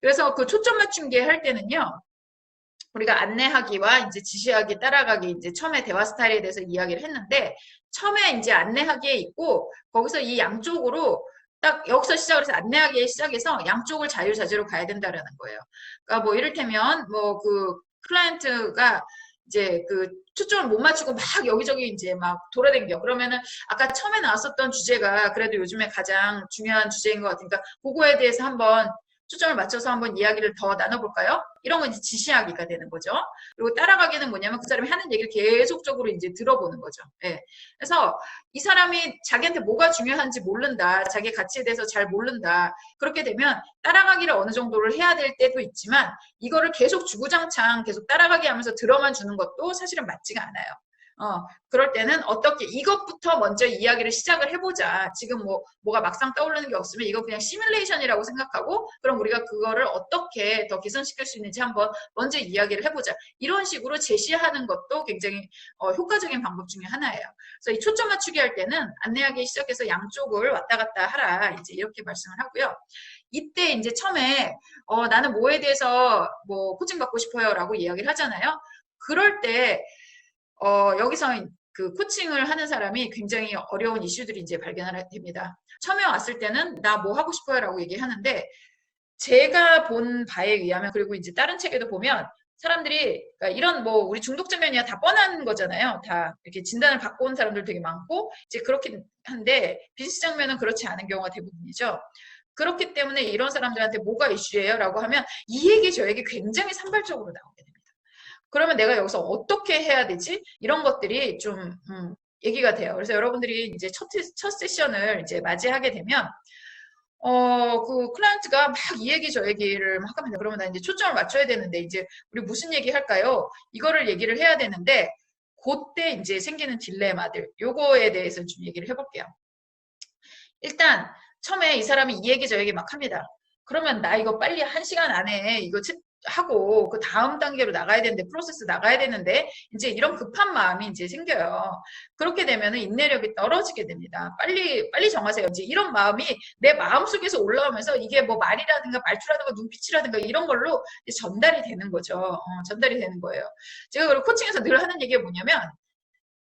그래서 그 초점 맞춤기 할 때는요. 우리가 안내하기와 이제 지시하기, 따라가기, 이제 처음에 대화 스타일에 대해서 이야기를 했는데, 처음에 이제 안내하기에 있고, 거기서 이 양쪽으로 딱 여기서 시작을 해서 안내하기에 시작해서 양쪽을 자유자재로 가야 된다라는 거예요. 그러니까 뭐 이를테면 뭐 그 클라이언트가 이제 그 초점을 못 맞추고 막 여기저기 이제 막 돌아댕겨. 그러면은 아까 처음에 나왔었던 주제가 그래도 요즘에 가장 중요한 주제인 것 같으니까 그거에 대해서 한번 초점을 맞춰서 한번 이야기를 더 나눠볼까요? 이런 건 이제 지시하기가 되는 거죠. 그리고 따라가기는 뭐냐면 그 사람이 하는 얘기를 계속적으로 이제 들어보는 거죠. 예. 그래서 이 사람이 자기한테 뭐가 중요한지 모른다. 자기 가치에 대해서 잘 모른다. 그렇게 되면 따라가기를 어느 정도를 해야 될 때도 있지만 이거를 계속 주구장창 계속 따라가기 하면서 들어만 주는 것도 사실은 맞지가 않아요. 어, 그럴 때는 어떻게 이것부터 먼저 이야기를 시작을 해보자. 지금 뭐 뭐가 막상 떠오르는 게 없으면 이거 그냥 시뮬레이션이라고 생각하고 그럼 우리가 그거를 어떻게 더 개선시킬 수 있는지 한번 먼저 이야기를 해보자. 이런 식으로 제시하는 것도 굉장히 어, 효과적인 방법 중에 하나예요. 그래서 이 초점 맞추기 할 때는 안내하기 시작해서 양쪽을 왔다 갔다 하라. 이제 이렇게 말씀을 하고요. 이때 이제 처음에 어, 나는 뭐에 대해서 뭐 코칭 받고 싶어요라고 이야기를 하잖아요. 그럴 때 어, 여기서 그 코칭을 하는 사람이 굉장히 어려운 이슈들이 이제 발견을 됩니다. 처음에 왔을 때는 나 뭐 하고 싶어요 라고 얘기하는데 제가 본 바에 의하면 그리고 이제 다른 책에도 보면 사람들이 그러니까 이런 뭐 우리 중독장면이야 다 뻔한 거잖아요. 다 이렇게 진단을 받고 온 사람들 되게 많고 이제 그렇긴 한데 비즈니스 장면은 그렇지 않은 경우가 대부분이죠. 그렇기 때문에 이런 사람들한테 뭐가 이슈예요? 라고 하면 이 얘기 저 얘기 굉장히 산발적으로 나오게 됩니다. 그러면 내가 여기서 어떻게 해야 되지? 이런 것들이 좀 음, 얘기가 돼요. 그래서 여러분들이 이제 첫, 첫 세션을 이제 맞이하게 되면 어, 그 클라이언트가 막 이 얘기 저 얘기를 막 하면 그러면 나 이제 초점을 맞춰야 되는데 이제 우리 무슨 얘기 할까요? 이거를 얘기를 해야 되는데 그때 이제 생기는 딜레마들 요거에 대해서 좀 얘기를 해볼게요. 일단 처음에 이 사람이 이 얘기 저 얘기 막 합니다. 그러면 나 이거 빨리 한 시간 안에 이거 하고 그 다음 단계로 나가야 되는데 프로세스 나가야 되는데 이제 이런 급한 마음이 이제 생겨요. 그렇게 되면은 인내력이 떨어지게 됩니다. 빨리 빨리 정하세요. 이제 이런 마음이 내 마음 속에서 올라오면서 이게 뭐 말이라든가 말투라든가 눈빛이라든가 이런 걸로 전달이 되는 거죠. 어, 전달이 되는 거예요. 제가 그리고 코칭에서 늘 하는 얘기가 뭐냐면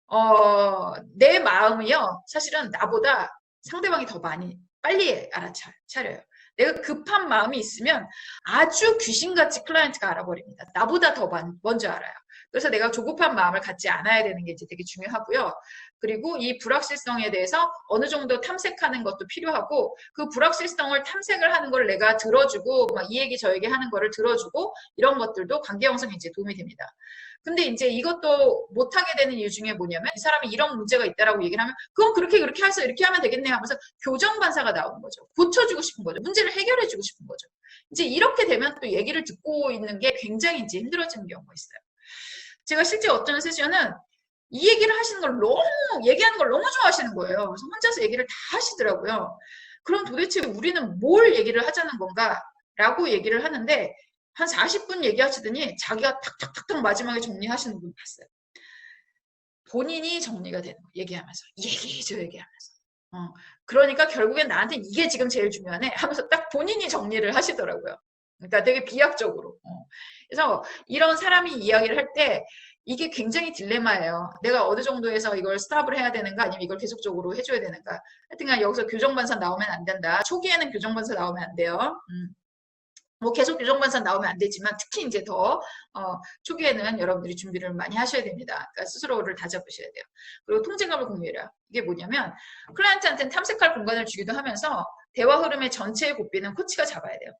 어, 내 마음이요. 사실은 나보다 상대방이 더 많이 빨리 알아차려요. 내가 급한 마음이 있으면 아주 귀신같이 클라이언트가 알아버립니다. 나보다 더 먼저 알아요. 그래서 내가 조급한 마음을 갖지 않아야 되는 게 이제 되게 중요하고요. 그리고 이 불확실성에 대해서 어느 정도 탐색하는 것도 필요하고 그 불확실성을 탐색을 하는 걸 내가 들어주고 막 이 얘기 저 얘기 하는 거를 들어주고 이런 것들도 관계 형성에 이제 도움이 됩니다. 근데 이제 이것도 못하게 되는 이유 중에 뭐냐면 이 사람이 이런 문제가 있다라고 얘기를 하면 그건 그렇게 그렇게 해서 이렇게 하면 되겠네 하면서 교정 반사가 나오는 거죠. 고쳐주고 싶은 거죠. 문제를 해결해주고 싶은 거죠. 이제 이렇게 되면 또 얘기를 듣고 있는 게 굉장히 이제 힘들어지는 경우가 있어요. 제가 실제 어떤 세션은 이 얘기를 하시는 걸 너무 얘기하는 걸 너무 좋아하시는 거예요. 그래서 혼자서 얘기를 다 하시더라고요. 그럼 도대체 우리는 뭘 얘기를 하자는 건가? 라고 얘기를 하는데 한 40분 얘기하시더니 자기가 탁탁탁탁 마지막에 정리하시는 분 봤어요. 본인이 정리가 되는 거 얘기하면서 얘기 저 얘기하면서 어, 그러니까 결국엔 나한테 이게 지금 제일 중요하네 하면서 딱 본인이 정리를 하시더라고요. 그러니까 되게 비약적으로. 어. 그래서 이런 사람이 이야기를 할 때 이게 굉장히 딜레마예요. 내가 어느 정도에서 이걸 스탑을 해야 되는가 아니면 이걸 계속적으로 해줘야 되는가. 하여튼간 여기서 교정반사 나오면 안 된다. 초기에는 교정반사 나오면 안 돼요. 음. 뭐 계속 교정반사 나오면 안 되지만 특히 이제 더 어, 초기에는 여러분들이 준비를 많이 하셔야 됩니다. 그러니까 스스로를 다잡으셔야 돼요. 그리고 통제감을 공유해라. 이게 뭐냐면 클라이언트한테는 탐색할 공간을 주기도 하면서 대화 흐름의 전체의 고삐는 코치가 잡아야 돼요.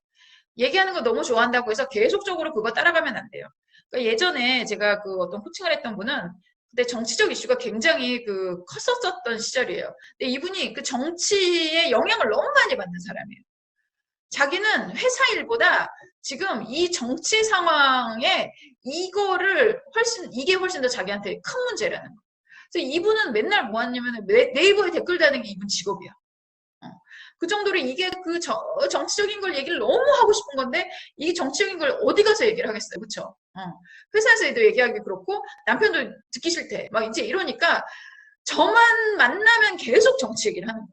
얘기하는 거 너무 좋아한다고 해서 계속적으로 그거 따라가면 안 돼요. 그러니까 예전에 제가 그 어떤 코칭을 했던 분은 그때 정치적 이슈가 굉장히 그 컸었던 시절이에요. 근데 이분이 그 정치에 영향을 너무 많이 받는 사람이에요. 자기는 회사 일보다 지금 이 정치 상황에 이거를 훨씬 이게 훨씬 더 자기한테 큰 문제라는 거예요. 그래서 이분은 맨날 뭐 하냐면 네이버에 댓글 다는 게 이분 직업이야. 어. 그 정도로 이게 그 저, 정치적인 걸 얘기를 너무 하고 싶은 건데 이 정치적인 걸 어디 가서 얘기를 하겠어요, 그렇죠? 어. 회사에서도 얘기하기 그렇고 남편도 듣기 싫대, 막 이제 이러니까 저만 만나면 계속 정치 얘기를 하는 거예요.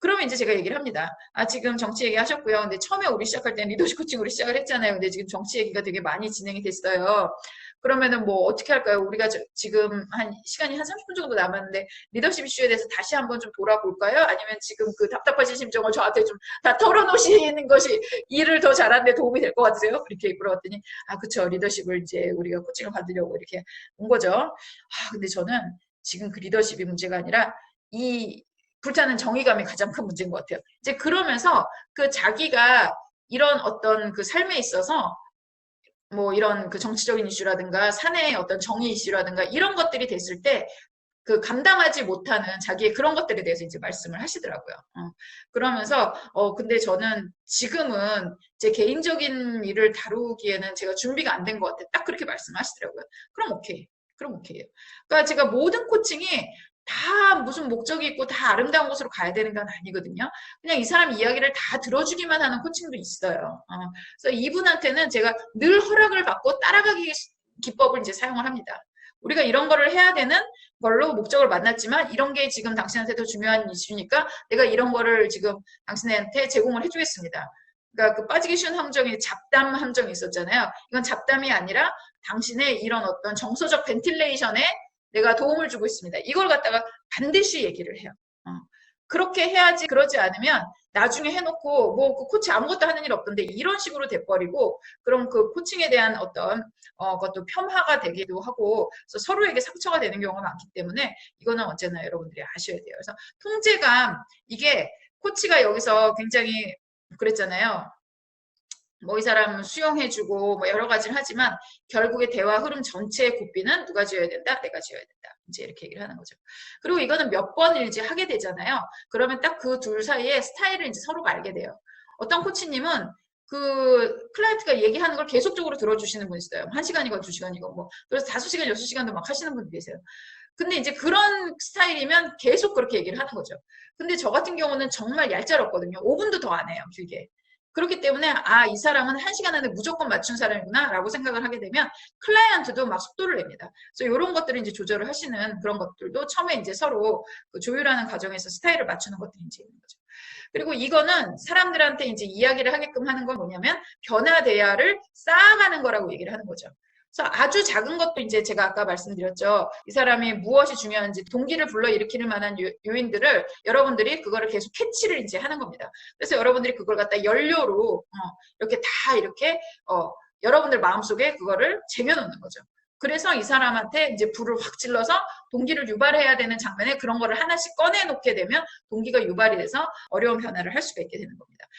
그러면 이제 제가 얘기를 합니다. 아, 지금 정치 얘기 하셨고요. 근데 처음에 우리 시작할 때는 리더십 코칭으로 시작을 했잖아요. 근데 지금 정치 얘기가 되게 많이 진행이 됐어요. 그러면은 뭐 어떻게 할까요? 우리가 저- 지금 한 시간이 한 30분 정도 남았는데 리더십 이슈에 대해서 다시 한번 좀 돌아볼까요? 아니면 지금 그 답답하신 심정을 저한테 좀 다 털어놓으시는 것이 일을 더 잘하는 데 도움이 될 것 같으세요? 이렇게 물어봤더니 아 그쵸 리더십을 이제 우리가 코칭을 받으려고 이렇게 온 거죠. 아 근데 저는 지금 그 리더십이 문제가 아니라 이 불타는 정의감이 가장 큰 문제인 것 같아요. 이제 그러면서 그 자기가 이런 어떤 그 삶에 있어서 뭐 이런 그 정치적인 이슈라든가 사내의 어떤 정의 이슈라든가 이런 것들이 됐을 때 그 감당하지 못하는 자기의 그런 것들에 대해서 이제 말씀을 하시더라고요. 어. 그러면서 어 근데 저는 지금은 제 개인적인 일을 다루기에는 제가 준비가 안 된 것 같아. 딱 그렇게 말씀하시더라고요. 그럼 오케이. 그럼 오케이요. 그러니까 제가 모든 코칭이 다 무슨 목적이 있고 다 아름다운 곳으로 가야 되는 건 아니거든요. 그냥 이 사람 이야기를 다 들어주기만 하는 코칭도 있어요. 어. 그래서 이분한테는 제가 늘 허락을 받고 따라가기 기법을 이제 사용을 합니다. 우리가 이런 거를 해야 되는 걸로 목적을 만났지만 이런 게 지금 당신한테 더 중요한 이슈니까 내가 이런 거를 지금 당신한테 제공을 해주겠습니다. 그러니까 그 빠지기 쉬운 함정이 잡담 함정이 있었잖아요. 이건 잡담이 아니라 당신의 이런 어떤 정서적 벤틸레이션에 내가 도움을 주고 있습니다. 이걸 갖다가 반드시 얘기를 해요. 어. 그렇게 해야지 그러지 않으면 나중에 해놓고 뭐 그 코치 아무것도 하는 일 없던데 이런 식으로 돼버리고 그럼 그 코칭에 대한 어떤 어, 그것도 폄하가 되기도 하고 그래서 서로에게 상처가 되는 경우가 많기 때문에 이거는 언제나 여러분들이 아셔야 돼요. 그래서 통제감 이게 코치가 여기서 굉장히 그랬잖아요. 뭐 이 사람 수용해주고 뭐 여러 가지를 하지만 결국에 대화 흐름 전체의 고삐는 누가 지어야 된다? 내가 지어야 된다. 이제 이렇게 얘기를 하는 거죠. 그리고 이거는 몇 번을 이제 하게 되잖아요. 그러면 딱 그 둘 사이에 스타일을 이제 서로가 알게 돼요. 어떤 코치님은 그 클라이언트가 얘기하는 걸 계속적으로 들어주시는 분 있어요. 한 시간이고 두 시간이고 뭐 그래서 다섯 시간 여섯 시간도 막 하시는 분들 계세요. 근데 이제 그런 스타일이면 계속 그렇게 얘기를 하는 거죠. 근데 저 같은 경우는 정말 얄짤없거든요. 5분도 더 안 해요, 길게. 그렇기 때문에 아 이 사람은 한 시간 안에 무조건 맞춘 사람이구나 라고 생각을 하게 되면 클라이언트도 막 속도를 냅니다. 그래서 이런 것들을 이제 조절을 하시는 그런 것들도 처음에 이제 서로 그 조율하는 과정에서 스타일을 맞추는 것들이 이제 있는 거죠. 그리고 이거는 사람들한테 이제 이야기를 하게끔 하는 건 뭐냐면 변화 대화를 쌓아가는 거라고 얘기를 하는 거죠. 그래서 아주 작은 것도 이제 제가 아까 말씀드렸죠. 이 사람이 무엇이 중요한지 동기를 불러일으키는 만한 요, 요인들을 여러분들이 그거를 계속 캐치를 이제 하는 겁니다. 그래서 여러분들이 그걸 갖다 연료로 어, 이렇게 다 이렇게 어, 여러분들 마음속에 그거를 쟁여놓는 거죠. 그래서 이 사람한테 이제 불을 확 질러서 동기를 유발해야 되는 장면에 그런 거를 하나씩 꺼내놓게 되면 동기가 유발이 돼서 어려운 변화를 할 수가 있게 되는 겁니다.